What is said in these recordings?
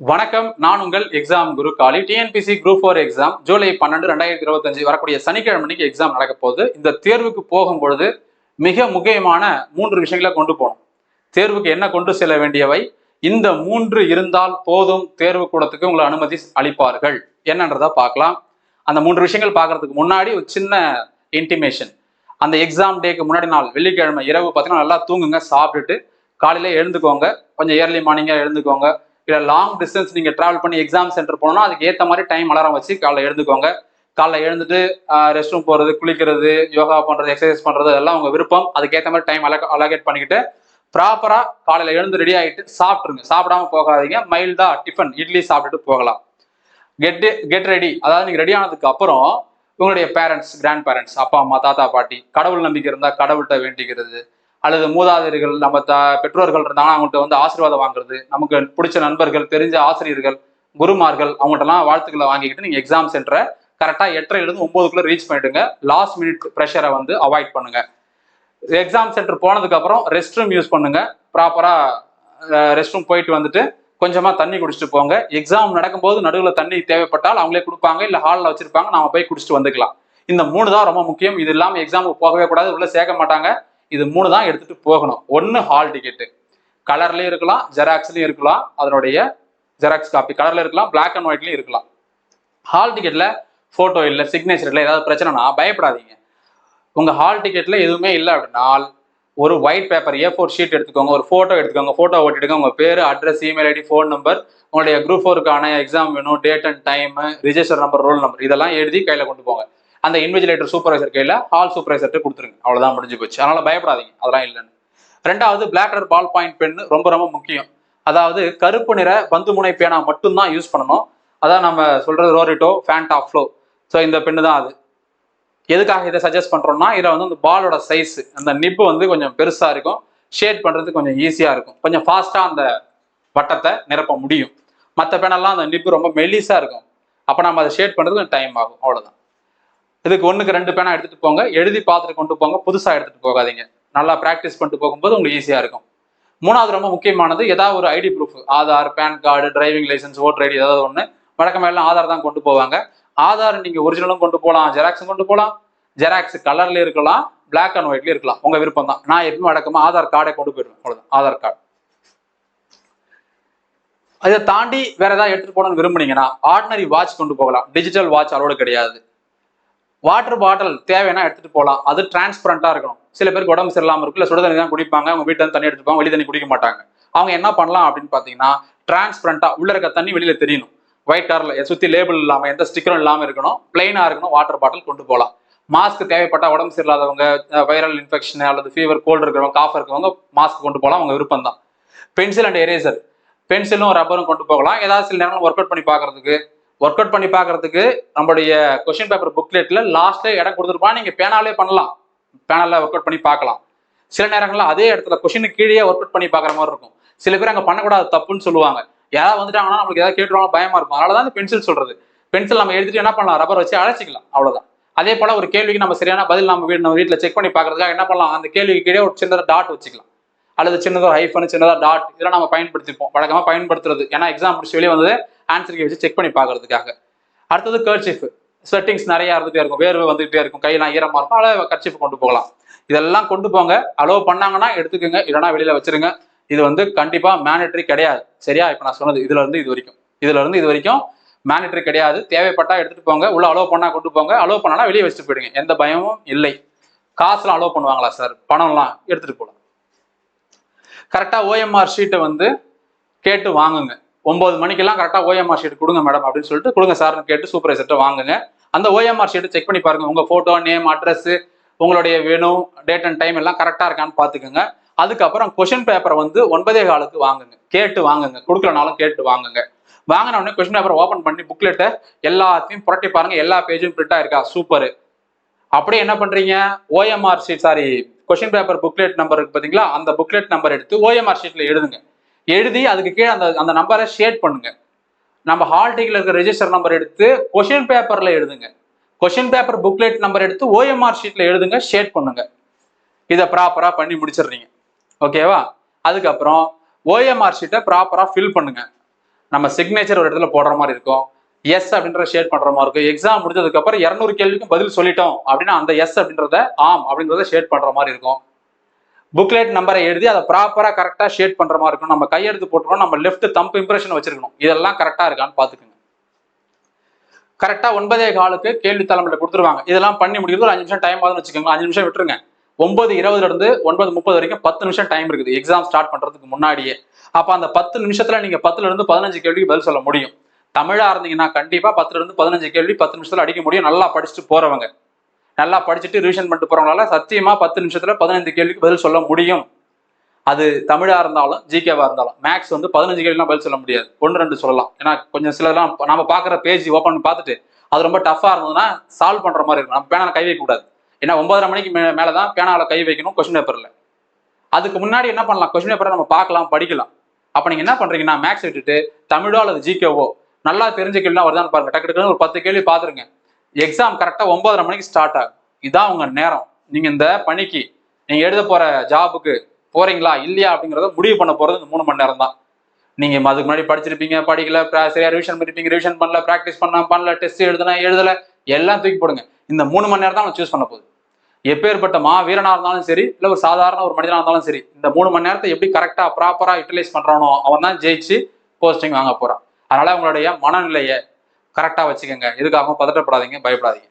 வணக்கம். நான் உங்கள் எக்ஸாம் குரு காலி TNPSC group four exam July பன்னெண்டு ரெண்டாயிரத்தி இருபத்தஞ்சு வரக்கூடிய சனிக்கிழமை எக்ஸாம் நடக்க போகுது. இந்த தேர்வுக்கு போகும் பொழுது மிக முக்கியமான மூன்று விஷயங்களை கொண்டு போகணும். தேர்வுக்கு என்ன கொண்டு செல்ல வேண்டியவை? இந்த மூன்று இருந்தால் போதும் தேர்வு கூடத்துக்கு உங்களை அனுமதி அளிப்பார்கள். என்னன்றதை பார்க்கலாம். அந்த மூன்று விஷயங்கள் பார்க்கறதுக்கு முன்னாடி ஒரு சின்ன இன்டிமேஷன் அந்த எக்ஸாம் டேக்கு முன்னாடி நாள் வெள்ளிக்கிழமை இரவு பார்த்தீங்கன்னா நல்லா தூங்குங்க சாப்பிட்டுட்டு காலையில எழுந்துக்கோங்க. கொஞ்சம் ஏர்லி மார்னிங்காக எழுந்துக்கோங்க. இல்லை லாங் டிஸ்டன்ஸ் நீங்கள் ட்ராவல் பண்ணி எக்ஸாம் சென்டர் போனோம்னா அதுக்கு ஏற்ற மாதிரி டைம் அலாரம் வச்சு காலைல எழுந்துக்கோங்க. காலைல எழுந்துட்டு ரெஸ்ட் ரூம் போகிறது குளிக்கிறது யோகா பண்ணுறது எக்ஸசைஸ் பண்ணுறது அதெல்லாம் உங்கள் விருப்பம். அதுக்கேற்ற மாதிரி டைம் அலக அலகேட் பண்ணிக்கிட்டு ப்ராப்பராக காலையில் எழுந்து ரெடி ஆகிட்டு சாப்பிட்ருங்க சாப்பிடாம போகாதீங்க. மைல்டா டிஃபன் இட்லி சாப்பிட்டுட்டு போகலாம். கெட் கெட் ரெடி அதாவது நீங்கள் ரெடி ஆனதுக்கு அப்புறம் உங்களுடைய பேரண்ட்ஸ் கிராண்ட் பேரண்ட்ஸ் அப்பா அம்மா தாத்தா பாட்டி கடவுள் நம்பிக்கை இருந்தால் கடவுள்கிட்ட வேண்டிக்கிறது. அல்லது மூதாதையர்கள் நம்ம த பெற்றோர்கள் இருந்தாங்கன்னா அவங்கள்ட்ட வந்து ஆசீர்வாதம் வாங்குறது நமக்கு பிடிச்ச நண்பர்கள் தெரிஞ்ச ஆசிரியர்கள் குருமார்கள் அவங்கள்ட்டலாம் வாழ்த்துக்களை வாங்கிக்கிட்டு நீங்கள் எக்ஸாம் சென்டரை கரெக்டாக எட்டரைலேருந்து ஒம்போதுக்குள்ளே ரீச் பண்ணிடுங்க. லாஸ்ட் மினிட் ப்ரெஷரை வந்து அவாய்ட் பண்ணுங்க. எக்ஸாம் சென்டர் போனதுக்கப்புறம் ரெஸ்ட் ரூம் யூஸ் பண்ணுங்க. ப்ராப்பராக ரெஸ்ட் ரூம் போயிட்டு வந்துட்டு கொஞ்சமாக தண்ணி குடிச்சிட்டு போங்க. எக்ஸாம் நடக்கும்போது நடுவில் தண்ணி தேவைப்பட்டால் அவங்களே கொடுப்பாங்க இல்லை ஹாலில் வச்சுருப்பாங்க நாம போய் குடிச்சிட்டு வந்துக்கலாம். இந்த மூணு தான் ரொம்ப முக்கியம். இது இல்லாமல் எக்ஸாமுக்கு போகவே கூடாது. உள்ளே சேர்க்க மாட்டாங்க. இது மூணு தான் எடுத்துட்டு போகணும். ஒன்று ஹால் டிக்கெட்டு கலர்லயும் இருக்கலாம் ஜெராக்ஸ்லயும் இருக்கலாம் அதனுடைய ஜெராக்ஸ் காப்பி கலர்ல இருக்கலாம் பிளாக் அண்ட் ஒயிட்லயும் இருக்கலாம். ஹால் டிக்கெட்ல போட்டோ இல்லை சிக்னேச்சர் இல்லை ஏதாவது பிரச்சனைனா பயப்படாதீங்க. உங்க ஹால் டிக்கெட்ல எதுவுமே இல்லை அப்படின்னா ஒரு white paper A four sheet எடுத்துக்கோங்க ஒரு ஃபோட்டோ எடுத்துக்கோங்க ஃபோட்டோ ஓட்டிடுங்க உங்க பேர் address email ID phone number உங்களுடைய குரூப் ஃபோருக்கான எக்ஸாம் வேணும் date and time register number roll number இதெல்லாம் எழுதி கையில கொண்டு போங்க. அந்த இன்விஜிலேட்டர் சூப்பர்வைசர் கையில் ஹால் சூப்பர்வைசர்கிட்ட கொடுத்துருங்க. அவ்வளோதான் முடிஞ்சு போச்சு. அதனால் பயப்படாதீங்க. அதெல்லாம் இல்லைன்னு. ரெண்டாவது black colour ball point pen ரொம்ப ரொம்ப முக்கியம். அதாவது கருப்பு நிற பந்து முனை பேனா மட்டும்தான் யூஸ் பண்ணணும். அதான் நம்ம சொல்கிறது ரோரிட்டோ ஃபேண்டா ஃப்ளோ ஸோ இந்த பெண்ணு தான் அது. எதுக்காக இதை சஜஸ்ட் பண்ணுறோம்னா இதில் வந்து அந்த பாலோட சைஸ் அந்த நிப்பு வந்து கொஞ்சம் பெருசாக இருக்கும். ஷேட் பண்ணுறது கொஞ்சம் ஈஸியாக இருக்கும். கொஞ்சம் ஃபாஸ்ட்டாக அந்த வட்டத்தை நிரப்ப முடியும். மற்ற பேனெல்லாம் அந்த நிப்பு ரொம்ப மெல்லிஸாக இருக்கும். அப்போ நம்ம அதை ஷேட் பண்ணுறது கொஞ்சம் டைம் ஆகும். அவ்வளோதான் இதுக்கு ஒண்ணுக்கு ரெண்டு பேனா எடுத்துட்டு போங்க. எழுதி பார்த்துட்டு கொண்டு போங்க. புதுசா எடுத்துட்டு போகாதீங்க. நல்லா ப்ராக்டிஸ் பண்ணிட்டு போகும்போது உங்களுக்கு ஈஸியா இருக்கும். மூணாவது ரொம்ப முக்கியமானது ஏதாவது ஒரு ID proof Aadhaar PAN card driving licence voter ID ஏதாவது ஒன்று வழக்கம் எல்லாம் ஆதார் தான் கொண்டு போவாங்க. ஆதார் நீங்க ஒரிஜினலும் கொண்டு போகலாம் ஜெராக்ஸும் கொண்டு போகலாம் ஜெராக்ஸ் கலர்ல இருக்கலாம் பிளாக் அண்ட் ஒயிட்ல இருக்கலாம். உங்க விருப்பம் தான். நான் எப்பவுமே வழக்கமா ஆதார் கார்டை கொண்டு போயிடுவேன். அவ்வளவுதான். ஆதார் கார்டு அதை தாண்டி வேற ஏதாவது எடுத்துட்டு போகணும்னு விரும்புனீங்கன்னா ஆர்டினரி வாட்ச் கொண்டு போகலாம். டிஜிட்டல் வாட்ச் அலோடு கிடையாது. வாட்டர் பாட்டில் தேவைன்னா எடுத்துட்டு போகலாம் அது டிரான்ஸ்பரண்டா இருக்கணும். சில பேருக்கு உடம்பு சரியில்லாம இருக்கு இல்லை சுட தண்ணி தான் குடிப்பாங்க. அவங்க வீட்டில் தண்ணி எடுத்துப்பாங்க போவாங்க. தண்ணி குடிக்க மாட்டாங்க. அவங்க என்ன பண்ணலாம் அப்படின்னு பாத்தீங்கன்னா டிரான்ஸ்பரண்டா உள்ள இருக்க தண்ணி வெளியில தெரியணும். ஒயிட் கலர்ல சுத்தி லேபிள் இல்லாம எந்த ஸ்டிக்கரும் இல்லாம இருக்கணும். பிளைனா இருக்கணும். வாட்டர் பாட்டில் கொண்டு போகலாம் மாஸ்க் தேவைப்பட்டால் உடம்பு சரியில்லாதவங்க வைரல் இன்ஃபெக்ஷன் அல்லது ஃபீவர் கோல்டு இருக்கிறவங்க காஃப் இருக்கிறவங்க மாஸ்க் கொண்டு போகலாம் அவங்க விருப்பம் தான் பென்சில் அண்ட் எரேசர் பென்சிலும் ரப்பரும் கொண்டு போகலாம். ஏதாவது சில நேரம் ஒர்க் அவுட் பண்ணி பார்க்கறதுக்கு ஒர்க் அவுட் பண்ணி பார்க்கறதுக்கு நம்மளுடைய கொஸ்டின் பேப்பர் புக்லெட்ல லாஸ்ட்ல இடம் கொடுத்துருப்பான் நீங்க பேனாலே பண்ணலாம். பேனலில் ஒர்க் அவுட் பண்ணி பார்க்கலாம். சில நேரங்களில் அதே இடத்துல கொஸ்டினுக்கு கீழே ஒர்க் அவுட் பண்ணி பார்க்குற மாதிரி இருக்கும். சில பேர் அங்கே பண்ணக்கூடாது தப்புன்னு சொல்லுவாங்க. யாராவது வந்துட்டாங்கன்னா நம்மளுக்கு ஏதாவது கேட்டுருவாங்க பயமா இருக்கும். அதனால தான் இந்த பென்சில் சொல்றது. பென்சில் நம்ம எழுதிட்டு என்ன பண்ணலாம்? ரப்பர் வச்சு அழைச்சிக்கலாம் அவ்வளோதான் அதே போல ஒரு கேள்விக்கு நம்ம சரியான பதில் நம்ம வீடு நம்ம வீட்டில் செக் பண்ணி பார்க்கறதுக்காக என்ன பண்ணலாம்? அந்த கேள்விக்கு கீழே ஒரு சின்னதாக டாட் வச்சுக்கலாம். அல்லது சின்னதாக ஹைஃபன் சின்னதாக டாட் இதெல்லாம் நம்ம பயன்படுத்திப்போம். வழக்கமாக பயன்படுத்துறது. ஏன்னா எக்ஸாம் முடிச்சு வெளியே வந்தது ஆன்சர் கே வச்சு செக் பண்ணி பார்க்கறதுக்காக. அடுத்தது கர்ச்சிஃப் ஸ்வெட்டிங்ஸ் நிறைய இருந்துகிட்டே இருக்கும். வேர்வை வந்துகிட்டே இருக்கும். கையெல்லாம் ஈரமாக இருக்கும். அதனால் கர்ச்சிஃப் கொண்டு போகலாம். இதெல்லாம் கொண்டு போங்க. அலோவ் பண்ணாங்கன்னா எடுத்துக்கோங்க. இல்லைன்னா வெளியில் வச்சிருங்க. இது வந்து கண்டிப்பாக மேனிட்டரி கிடையாது. சரியா? இப்போ நான் சொன்னது இதுலேருந்து இது வரைக்கும். இதுலேருந்து இது வரைக்கும் மேனிட்டரி கிடையாது. தேவைப்பட்டால் எடுத்துகிட்டு போங்க. உள்ள அலோவ் பண்ணால் கொண்டு போங்க. அலோவ் பண்ணனா வெளியே வச்சுட்டு போயிடுங்க. எந்த பயமும் இல்லை. காசுலாம் அலோவ் பண்ணுவாங்களா சார் பணம்லாம் எடுத்துகிட்டு போகலாம் கரெக்டாக ஓஎம்ஆர் ஷீட்டை வந்து கேட்டு வாங்குங்க. ஒன்பது மணிக்கெல்லாம் கரெக்டாக ஓஎம்ஆர் ஷீட் கொடுங்க மேடம் அப்படின்னு சொல்லிட்டு கொடுங்க சார்னு கேட்டு சூப்பர்வைசர்கிட்ட வாங்குங்க. அந்த ஓஎம்ஆர் ஷீட்டை செக் பண்ணி பாருங்க. உங்கள் ஃபோட்டோ நேம் அட்ரஸ் உங்களுடைய வேணும் டேட் அண்ட் டைம் எல்லாம் கரெக்டாக இருக்கான்னு பார்த்துக்குங்க. அதுக்கப்புறம் கொஷின் பேப்பரை வந்து ஒன்பதே காலுக்கு வாங்குங்க. கேட்டு வாங்குங்க. கொடுக்கலனாலும் கேட்டு வாங்குங்க. வாங்கின உடனே கொஷின் பேப்பர் ஓப்பன் பண்ணி புக்லெட்டை எல்லாத்தையும் புரட்டி பாருங்க. எல்லா பேஜும் பிரிண்டா இருக்கா சூப்பர் அப்படியே என்ன பண்றீங்க? OMR sheet sorry question paper booklet number இருக்கு பாத்தீங்களா? அந்த புக்லெட் நம்பர் எடுத்து ஓஎம்ஆர் ஷீட்ல எழுதுங்க. எழுதி அதுக்கு கீழே அந்த அந்த நம்பரை ஷேட் பண்ணுங்க. நம்ம ஹால் டிக்கெட்ல இருக்கிற ரெஜிஸ்டர் நம்பர் எடுத்து கொஷின் பேப்பர்ல எழுதுங்க. கொஷின் பேப்பர் புக்லெட் நம்பர் எடுத்து ஓஎம்ஆர் ஷீட்ல எழுதுங்க ஷேட் பண்ணுங்க. இதை ப்ராப்பரா பண்ணி முடிச்சிடுறீங்க. ஓகேவா அதுக்கப்புறம் ஓஎம்ஆர் ஷீட்டை ப்ராப்பரா ஃபில் பண்ணுங்க. நம்ம சிக்னேச்சர் ஒரு இடத்துல போடுற மாதிரி இருக்கும். எஸ் அப்படின்ற ஷேட் பண்ற மாதிரி இருக்கும். எக்ஸாம் முடிஞ்சதுக்கு அப்புறம் இரநூறு கேள்விக்கும் பதில் சொல்லிட்டோம் அப்படின்னா அந்த எஸ் அப்படின்றத ஆம் அப்படின்றத ஷேட் பண்ற மாதிரி இருக்கும். புக்லெட் நம்பரை எழுதி அதை ப்ராப்பராக கரெக்டாக ஷேட் பண்ணுற மாதிரி இருக்கும் நம்ம கையெழுத்து போட்டுருக்கோம் நம்ம லெஃப்ட் தம்ப் இம்ப்ரெஷன் வச்சிருக்கணும். இதெல்லாம் கரெக்டாக இருக்கான்னு பார்த்துக்கோங்க. கரெக்டாக ஒன்பதே காலுக்கு கேள்வி தலைமையில் கொடுத்துருவாங்க. இதெல்லாம் பண்ணி முடிக்கிறது ஒரு அஞ்சு நிமிஷம் டைம் ஆகுதுன்னு வச்சுக்கோங்க. அஞ்சு நிமிஷம் விட்டுருங்க. ஒன்பது இருபதுல இருந்து ஒன்பது முப்பது வரைக்கும் பத்து நிமிஷம் டைம் இருக்குது. எக்ஸாம் ஸ்டார்ட் பண்றதுக்கு முன்னாடியே. அப்ப அந்த பத்து நிமிஷத்துல நீங்க பத்துல இருந்து பதினஞ்சு கேள்விக்கு பதில் சொல்ல முடியும். தமிழா இருந்தீங்கன்னா கண்டிப்பா பத்துல இருந்து பதினஞ்சு கேள்வி பத்து நிமிஷத்துல அடிக்க முடியும். நல்லா படிச்சுட்டு போறவங்க. நல்லா படிச்சுட்டு ரிவிஷன் பண்ணிட்டு போறவங்களால சத்தியமா பத்து நிமிஷத்துல பதினைந்து கேள்விக்கு பதில் சொல்ல முடியும். அது தமிழா இருந்தாலும் ஜிகேவா இருந்தாலும் மேக்ஸ் வந்து பதினஞ்சு கேள்விலாம் பதில் சொல்ல முடியாது. ஒன்று ரெண்டு சொல்லலாம். ஏன்னா கொஞ்சம் சிலர்லாம் நம்ம பார்க்குற பேஜ் ஓப்பன் பார்த்துட்டு அது ரொம்ப டஃபா இருந்ததுன்னா சால்வ் பண்ற மாதிரி இருக்கும். நம்ம பேனால கை வைக்க கூடாது. ஏன்னா ஒன்பதரை மணிக்கு மே மேலே தான் பேனால கை வைக்கணும் கொஸ்டின் பேப்பர்ல அதுக்கு முன்னாடி என்ன பண்ணலாம்? கொஸ்டின் பேப்பரை நம்ம பார்க்கலாம் படிக்கலாம். அப்ப நீங்க என்ன பண்றீங்கன்னா மேக்ஸ் விட்டுட்டு தமிழோ அல்லது ஜிகேவோ நல்லா தெரிஞ்ச கேள்விலாம் வருதான்னு பாருங்க. டக்கு டக்குன்னு ஒரு பத்து கேள்வி பாத்துருங்க எக்ஸாம் கரெக்டாக ஒன்பதரை மணிக்கு ஸ்டார்ட் ஆகும். இதான் உங்கள் நேரம். நீங்கள் இந்த பணிக்கு நீங்கள் எழுத போகிற ஜாபுக்கு போகிறீங்களா இல்லையா அப்படிங்கிறத முடிவு பண்ண போகிறது இந்த மூணு மணி நேரம் தான். நீங்கள் அதுக்கு முன்னாடி படிச்சிருப்பீங்க படிக்கல சரியாக ரிவிஷன் பண்ணிருப்பீங்க ரிவிஷன் பண்ணல ப்ராக்டிஸ் பண்ண பண்ணல டெஸ்ட் எழுதுனா எழுதல எல்லாம் தூக்கி போடுங்க. இந்த மூணு மணி நேரம் தான் சூஸ் பண்ண போகுது. எப்பேற்பட்ட மா வீரனாக இருந்தாலும் சரி இல்லை ஒரு சாதாரண ஒரு மனிதனாக இருந்தாலும் சரி இந்த மூணு மணி நேரத்தை எப்படி கரெக்டாக ப்ராப்பராக யூட்டிலைஸ் பண்ணுறானோ அவன் தான் ஜெயிச்சு போஸ்டிங் வாங்க போகிறான் அதனால் உங்களுடைய மனநிலையை கரெக்டாக வச்சுக்கோங்க. எதுக்காகவும் பதட்டப்படாதீங்க பயப்படாதீங்க.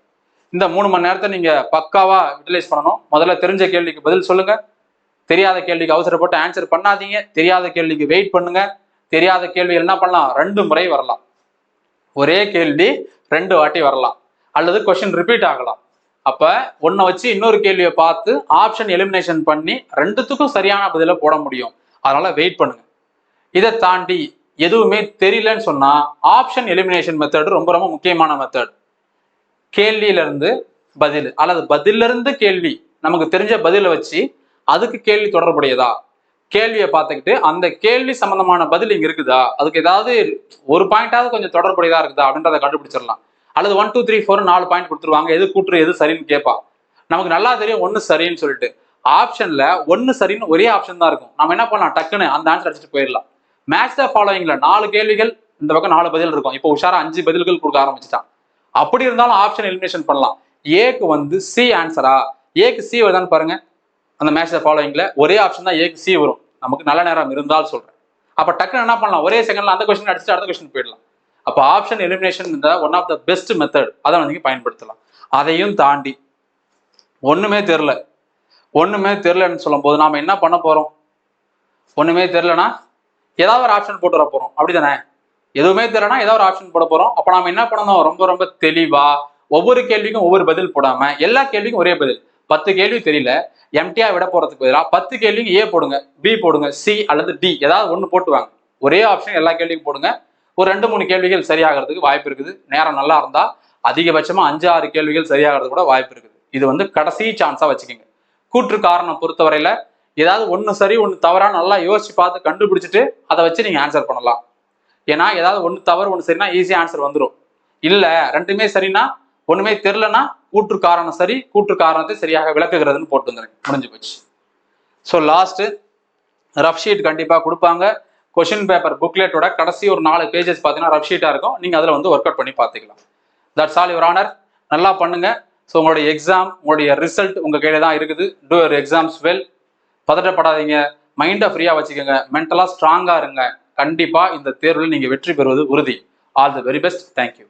இந்த மூணு மணி நேரத்தை நீங்கள் பக்காவாக யூட்டிலைஸ் பண்ணணும். முதல்ல தெரிஞ்ச கேள்விக்கு பதில் சொல்லுங்கள் தெரியாத கேள்விக்கு அவசரப்பட்டு ஆன்சர் பண்ணாதீங்க. தெரியாத கேள்விக்கு வெயிட் பண்ணுங்க. தெரியாத கேள்வி என்ன பண்ணலாம்? ரெண்டு முறை வரலாம். ஒரே கேள்வி ரெண்டு வாட்டி வரலாம். அல்லது கொஸ்டின் ரிப்பீட் ஆகலாம். அப்போ ஒன்றை வச்சு இன்னொரு கேள்வியை பார்த்து ஆப்ஷன் எலிமினேஷன் பண்ணி ரெண்டுத்துக்கும் சரியான பதிலை போட முடியும். அதனால் வெயிட் பண்ணுங்க. இதை தாண்டி எதுவுமே தெரியலன்னு சொன்னா ஆப்ஷன் எலிமினேஷன் மெத்தட் ரொம்ப ரொம்ப முக்கியமான மெத்தட் கேள்வியில இருந்து பதில் அல்லது பதில இருந்து கேள்வி நமக்கு தெரிஞ்ச பதிலை வச்சு அதுக்கு கேள்வி தொடர்புடையதா? கேள்வியை பார்த்துக்கிட்டு அந்த கேள்வி சம்பந்தமான பதில் இங்க இருக்குதா? அதுக்கு ஏதாவது ஒரு பாயிண்டாவது கொஞ்சம் தொடர்புடையதா இருக்குதா? அப்படின்றத கண்டுபிடிச்சிடலாம். அல்லது ஒன் டூ த்ரீ ஃபோர் நாலு பாயிண்ட் கொடுத்துருவாங்க. எது கூட்டுரு எது சரின்னு கேட்பா. நமக்கு நல்லா தெரியும் ஒன்று சரின்னு சொல்லிட்டு. ஆப்ஷன்ல ஒன்று சரின்னு ஒரே ஆப்ஷன் தான் இருக்கும். நம்ம என்ன பண்ணலாம்? டக்குன்னு அந்த ஆன்சர் அடிச்சுட்டு போயிடலாம். மேட்ச் த ஃபாலோயிங்ல நாலு கேள்விகள் இந்த பக்கம் நாலு பதில் இருக்கும். இப்போ உஷாரா அஞ்சு பதில்கள் கொடுக்க ஆரம்பிச்சிட்டான். அப்படி இருந்தாலும் ஆப்ஷன் எலிமினேஷன் பண்ணலாம். ஏக்கு வந்து சி ஆன்சரா ஏக்கு சி வருதான்னு பாருங்க. அந்த மேட்ச் ஃபாலோயிங்ல ஒரே ஆப்ஷன் தான் ஏக்கு சி வரும். நமக்கு நல்ல நேரம் இருந்தால் சொல்றேன். அப்ப டக்குன்னு என்ன பண்ணலாம்? ஒரே செகண்ட்ல அந்த கொஸ்டின் அடிச்சுட்டு அடுத்த கொஸ்டின் போயிடலாம். அப்போ ஆப்ஷன் எலிமினேஷன் இந்த one of the best method அதை வந்து நீங்க பயன்படுத்தலாம். அதையும் தாண்டி ஒண்ணுமே தெரில ஒண்ணுமே தெரிலன்னு சொல்லும் போது நாம என்ன பண்ண போறோம்? ஒண்ணுமே தெரிலனா ஏதாவது ஒரு ஆப்ஷன் போட்டு வர போறோம். அப்படிதானே? எதுவுமே தெரியலனா ஏதாவது ஒரு ஆப்ஷன் போட போறோம். அப்ப நாம என்ன பண்ணணும்? ரொம்ப ரொம்ப தெளிவா ஒவ்வொரு கேள்விக்கும் ஒவ்வொரு பதில் போடாம எல்லா கேள்விக்கும் ஒரே பதில். பத்து கேள்வி தெரியல. எம்டிஆ விட போறதுக்கு பதிலாக பத்து கேள்விக்கு ஏ போடுங்க பி போடுங்க சி அல்லது டி ஏதாவது ஒன்று போட்டுவாங்க ஒரே ஆப்ஷன் எல்லா கேள்விக்கும் போடுங்க. ஒரு ரெண்டு மூணு கேள்விகள் சரியாகிறதுக்கு வாய்ப்பு இருக்குது. நேரம் நல்லா இருந்தா அதிகபட்சமா அஞ்சு ஆறு கேள்விகள் சரியாகிறது கூட வாய்ப்பு இருக்குது. இது வந்து கடைசி சான்ஸா வச்சுக்கோங்க. கூற்று காரணம் பொறுத்தவரையில ஏதாவது ஒன்று சரி ஒன்று தவறா நல்லா யோசிச்சு பார்த்து கண்டுபிடிச்சிட்டு அதை வச்சு நீங்கள் ஆன்சர் பண்ணலாம். ஏன்னா ஏதாவது ஒன்று தவறு ஒன்று சரினா ஈஸியாக ஆன்சர் வந்துடும் இல்லை ரெண்டுமே சரினா ஒன்றுமே தெரிலனா கூற்று காரணம் சரி கூற்று காரணத்தை சரியாக விளக்குகிறதுன்னு போட்டு வந்துடுறேன் முடிஞ்சு போச்சு. ஸோ லாஸ்ட்டு ரஃப் ஷீட் கண்டிப்பாக கொடுப்பாங்க. கொஷின் பேப்பர் புக்லெட்டோட கடைசி ஒரு நாலு பேஜஸ் பார்த்தீங்கன்னா ரஃப் ஷீட்டாக இருக்கும். நீங்கள் அதில் வந்து ஒர்க் அவுட் பண்ணி பார்த்துக்கலாம். தட்ஸ் ஆல் யுவர் ஆனர் நல்லா பண்ணுங்கள் ஸோ உங்களுடைய எக்ஸாம் உங்களுடைய ரிசல்ட் உங்கள் கையில் தான் இருக்குது. டூ யுவர் எக்ஸாம்ஸ் வெல் பதட்டப்படாதீங்க. மைண்டை ஃப்ரீயாக வச்சுக்கோங்க. மென்டலாக ஸ்ட்ராங்காக இருங்க. கண்டிப்பாக இந்த தேர்வில் நீங்கள் வெற்றி பெறுவது உறுதி. All the very best thank you